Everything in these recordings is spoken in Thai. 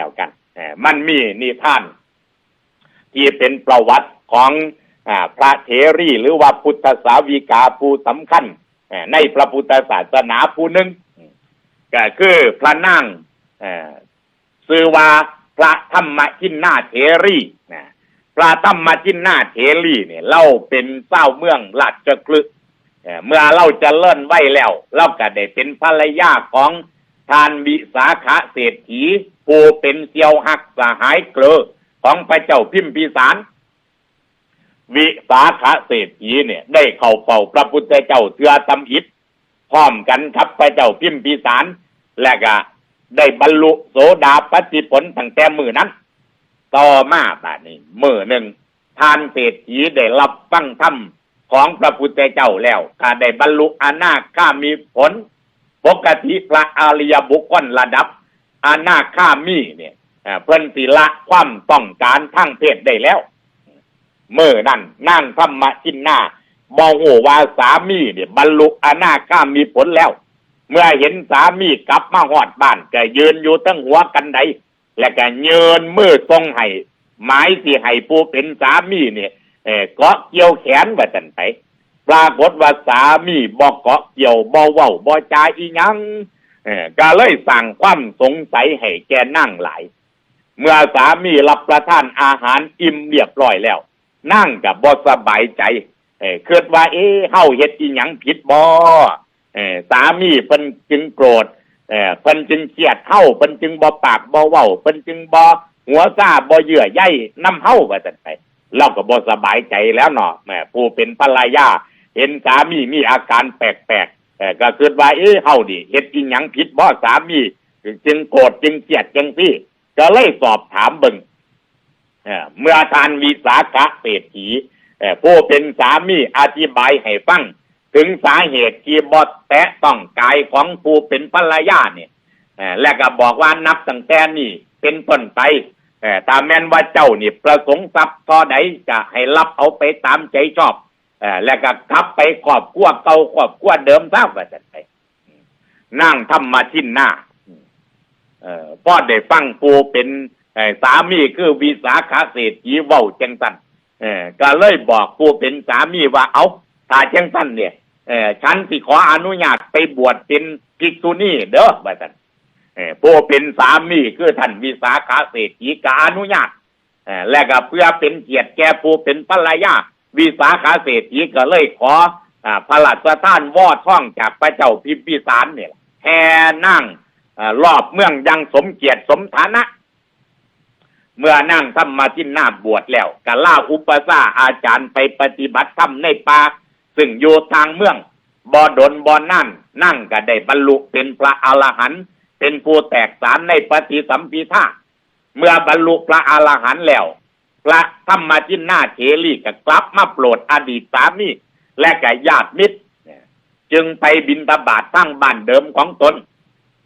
แล้วกันมันมีนิทาน ที่เป็นประวัติของอพระเถรีหรือว่าพุทธสาวิกาผู้สำคัญในพระพุทธศาสนาผู้หนึ่งก็คือพระนางเอ่อชื่อว่าพระธรรมจินนาเถรีนะพระธรรมจินนาเถรีเนี่ยเล่าเป็นเจ้าเมืองราชคลึกเอ่อเมื่อเราจะเลิ่นไว้แล้วเราก็ได้เป็นภรรยาของ ทานวิสาขาเศรษฐีผู้เป็นเซียวหักสหายเกลอของพระเจ้าพิมพิสาร วิสาขาเศรษฐีเนี่ย ได้เข้าเฝ้าพระพุทธเจ้าเทือตำอิฐพร้อมกันครับพระเจ้าพิมพิสาร และก็ได้บรรลุโสดาปฏิผลตั้งแต่มือนั้น ต่อมาบาดนี้มือหนึ่งทานเศรษฐีได้รับฟังธรรมของพระพุทธเจ้าแล้วก็ได้บรรลุอนาคามีผล ปกติพระอริยบุคคลระดับอนาคามีเนี่ยเพิ่นสิละความต้องการทางเพศได้แล้ว เมื่อนั่นนั่งธรรมะจินหน้ามองโหว่าสามีเนี่ยบรรลุอนาคามีผลแล้ว เมื่อเห็นสามีกลับมาหอดบ้านก็ยืนอยู่ตั้งหัวกันไดและก็เยินมือทรงให้หมายสิให้ผู้เป็นสามีเนี่ยเออเกาะเกี่ยวแขนว่าจันไป ปรากฏว่าสามีบอกเกาะเกี่ยวบ่เว้าบ่จาอีหยังเออก็เลยสั่งความสงสัยให้แกนั่งหลาย เมื่อสามีรับประทานอาหารอิ่มเรียบร้อยแล้ว นั่งกับบ่สบายใจ เออคิดว่า เอ๊เฮาเฮ็ดอีหยังผิดบ่เออสามีเพิ่นจึงโกรธเออเพิ่นจึงเครียดเฮาเพิ่นจึงบ่ปากบ่เว้าเพิ่นจึงบ่หัวซาบ่เยื่อใยนํเฮาว่าซั่นไปเราก็บ่สบายใจแล้วเนาะแม่ผู้เป็นภรรยา เห็นสามีมีอาการแปลกๆเออก็คิดว่าเอ๊ะเฮาดิเฮ็ดอีหยังผิดบ่สามีจึงโกรธจึงเครียดจังซี่ ก็เลยสอบถามเบิงเอ่อเมื่อทานวิสาขะเศรษฐีผู้เป็นสามีอธิบายให้ฟังถึงสาเหตุที่บดแตะต้องกายของผู้เป็นภรรยาเนี่ยและก็บอกว่านับตั้งแต่นี้เป็นต้นไปเอ่ตามแม่นว่าเจ้านี่ประสงค์ทรัพย์พอใดจะให้รับเอาไปตามใจชอบ อ่อและก็กลับไปครอบครัวเก่าครอบครัวเดิมทราบว่าจะไปนั่งทำมาทิ้นหน้าเอ่อพ่อได้ฟังปูเป็นสามีคือวิสาขาเศรษฐีเว้าจังสันเออก็เลยบอกปูเป็นสามีว่าเอาถ้าจังสันเนี่ยเออฉันสิขออนุญาตไปบวชเป็นภิกษุณีเด้อว่าสันเออปูเป็นสามีคือท่านวิสาขาเศรษฐีก็อนุญาตเออและก็เพื่อเป็นเกียรติแก่ปูเป็นภรรยา วิสาขาเศรษฐีก็เลยขออ่าพระราชทานวอดท่องจากพระเจ้าพิมพิสารเนี่ยแห่นั่งอรอบเมืองยังสมเกียรติสมฐานะ เมื่อนั่งทำมาที่หน้าบวชแล้วก็ล่าอุปสาอาจารย์ไปปฏิบัติธรรมในป่าซึ่งอยู่ทางเมืองบอดนบอนั่นนั่งก็ได้บรรลุเป็นพระอรหันต์เป็นผู้แตกสารในปฏิสัมพิธาเมื่อบรรลุพระอรหันต์แล้ว พระธรรมจินนาเถรีก็กลับมาโปรดอดีตสามีและก็ญาติมิตรจึงไปบินตบาททั้งบ้านเดิมของตน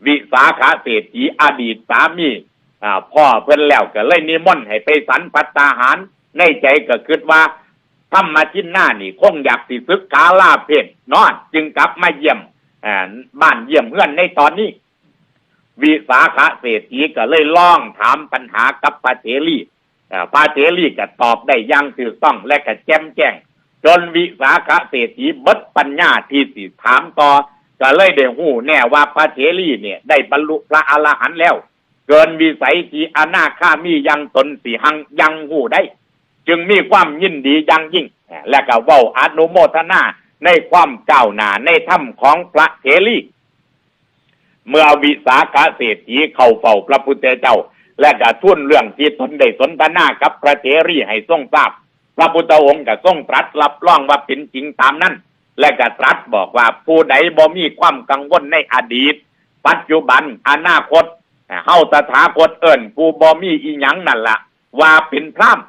วิสาขาเศรษฐีอดีตสามีพ่อเพิ่อนแล้วก็เลยนิมนต์ให้ไปสันพัตตาหาร ในใจก็คิดว่าทำมจินหน้านี่คงอยากสิซึกขาลาเพศนอนจึงกลับมาเยี่ยมบ้านเยี่ยมเพื่อนในตอนนี้วิสาขาเศรษฐีก็เลยล่องถามปัญหากับพระเถรีอ่า พระเถรีก็ตอบได้ย่างถูกต้องและก็แจ่มแจ้ง จนวิสาขาเศรษฐีบดปัญญาที่สิถามต่อก็เลยได้หูแน่ว่าพระเถรีเนี่ยได้บรรลุพระอรหันต์แล้ว เกินวิสัยที่อนาคามียังตนสีหังยังหูได้ จึงมีความยินดียังยิ่ง และก็เว้าอนุโมทนาในความก้าวหน้าในถ้ำของพระเถรีเมื่อวิสาขาเศรษฐีเข้าเฝ้าพระพุทธเจ้า และก็ทุนเรื่องที่ตนได้สนทนากับพระเถรีให้ทรงทราบ พระพุทธองค์ก็ทรงตรัสรับรองว่าเป็นจริงตามนั้น และก็ตรัสบอกว่าผู้ใดบ่มีความกังวลในอดีต ปัจจุบันอนาคตเฮาตถาคตเอิ้นผู้บ่มีอีหยังนั่นละว่าเป็นพราม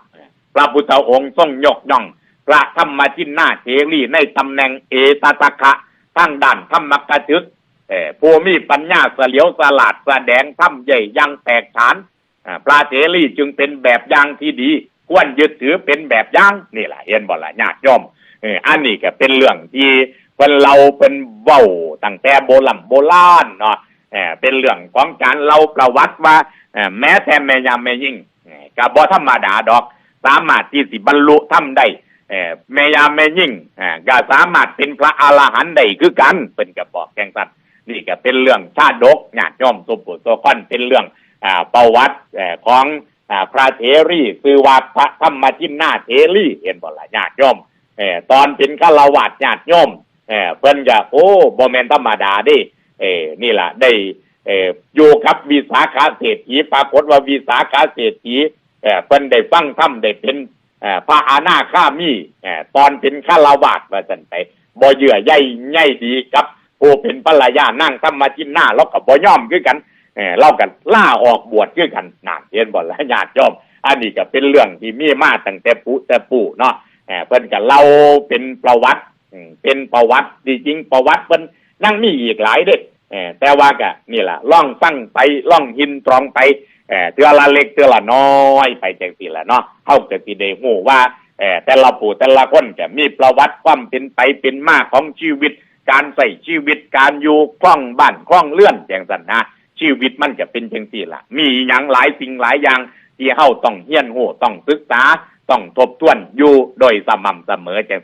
พระพุทธองค์ทรงยกย่อง พระธรรมจินนาเถรีในตำแหน่งเอตตะคะทางด้านธรรมกถึกผู้มีปัญญาเสลียวสลาดแสดงธรรมใหญ่ยังแตกฉาน พระเถรีจึงเป็นแบบอย่างที่ดี ควรยึดถือเป็นแบบอย่างนี่แหละเห็นบ่ละญาติยมเอออันนี้ก็เป็นเรื่องที่เป็นเราเป็นเว้าตั้งแต่โบราณโบราณเนาะเป็นเรื่องของการเล่าประวัติว่าแม้แต่แม่ยามแม่ยิ่งก็บ่ธรรมดาดอก สามารถที่สิบรรลุทำได้แม่ยามแม่ยิ่งก็สามารถเป็นพระอรหันต์ได้คือกันเป็นกระบอกแกงสันนี่ก็เป็นเรื่องชาดกญาติโยมสุปุโสคอนเป็นเรื่อง ประวัติของอพระเถรีชื่อว่าพระธรรมจินนาเถรีเห็นบ่ละญาติโยมอตอนเป็นฆราวาสญาติโยมเพิ่นก็โอ้บ่แม่นธรรมดาดิเอนี่ล่ะได้อยู่กับวิสาขาเศรษฐีปรากฏว่าวิสาขาเศรษฐีเพิ่นได้ฟังธรรมได้เป็นพระอาณาข้ามีตอนเป็นข้าราวาสว่าจันไปบ่เยื่อใยใยดีกับผู้เป็นภรรยานั่งธรรมจินหน้าเรากับบ่ยอมคือกัน เออเรากันล่าออกบวชคือกันนานเห็นบ่ละญาติโยมอันนี้ก็เป็นเรื่องที่มีมาตั้งแต่ปู่แต่ปู่เนาะเออเพิ่นก็เล่าเป็นประวัติเป็นประวัติจริงประวัติเพิ่นยังมีอีกหลายเด้เออแต่ว่าก็นี่แหละล่องฟังไปล่องหินตรองไปเออเตือละเล็กเทือละน้อยไปจังสิละเนาะเฮาก็สิได้ฮู้ว่าเออแต่ละผู้แต่ละคนก็มีประวัติความเป็นไปเป็นมาของชีวิต การใส่ชีวิตการอยู่คล่องบ้านคล่องเลื่อนจังซั่นนะ ชีวิตมันจะเป็นจังสี่ละมีอย่างหลายสิ่งหลายอย่าง ที่เฮาต้องเฮียนหูต้องศึกษา ต้องทบทวนอยู่โดยสม่ำเสมอจังส